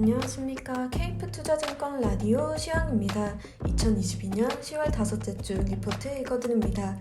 안녕하십니까. 케이프 투자증권 라디오 시황입니다. 2022년 10월 다섯째 주 리포트 읽어드립니다.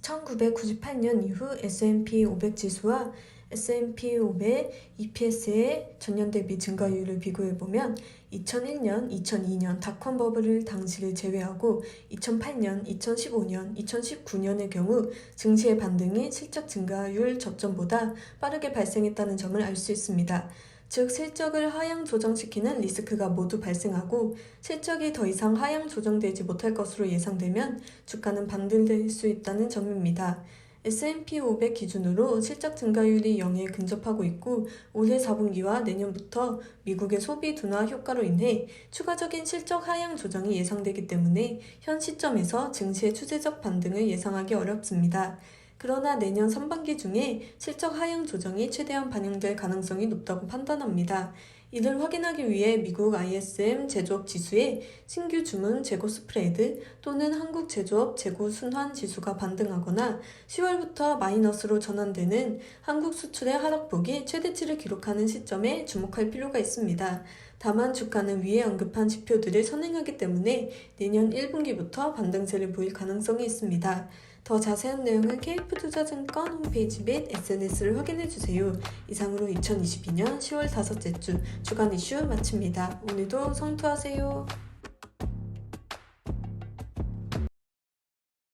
1998년 이후 S&P 500 지수와 S&P 500 EPS의 전년 대비 증가율을 비교해보면 2001년, 2002년 닷컴 버블 당시를 제외하고 2008년, 2015년, 2019년의 경우 증시의 반등이 실적 증가율 저점보다 빠르게 발생했다는 점을 알 수 있습니다. 즉 실적을 하향 조정시키는 리스크가 모두 발생하고 실적이 더 이상 하향 조정되지 못할 것으로 예상되면 주가는 반등될 수 있다는 점입니다. S&P 500 기준으로 실적 증가율이 0에 근접하고 있고 올해 4분기와 내년부터 미국의 소비 둔화 효과로 인해 추가적인 실적 하향 조정이 예상되기 때문에 현 시점에서 증시의 추세적 반등을 예상하기 어렵습니다. 그러나 내년 상반기 중에 실적 하향 조정이 최대한 반영될 가능성이 높다고 판단합니다. 이를 확인하기 위해 미국 ISM 제조업 지수의 신규 주문 재고 스프레드 또는 한국 제조업 재고 순환 지수가 반등하거나 10월부터 마이너스로 전환되는 한국 수출의 하락폭이 최대치를 기록하는 시점에 주목할 필요가 있습니다. 다만 주가는 위에 언급한 지표들을 선행하기 때문에 내년 1분기부터 반등세를 보일 가능성이 있습니다. 더 자세한 내용은 케이프투자증권 홈페이지 및 SNS를 확인해주세요. 이상으로 2022년 10월 다섯째 주 주간 이슈 마칩니다. 오늘도 성투하세요.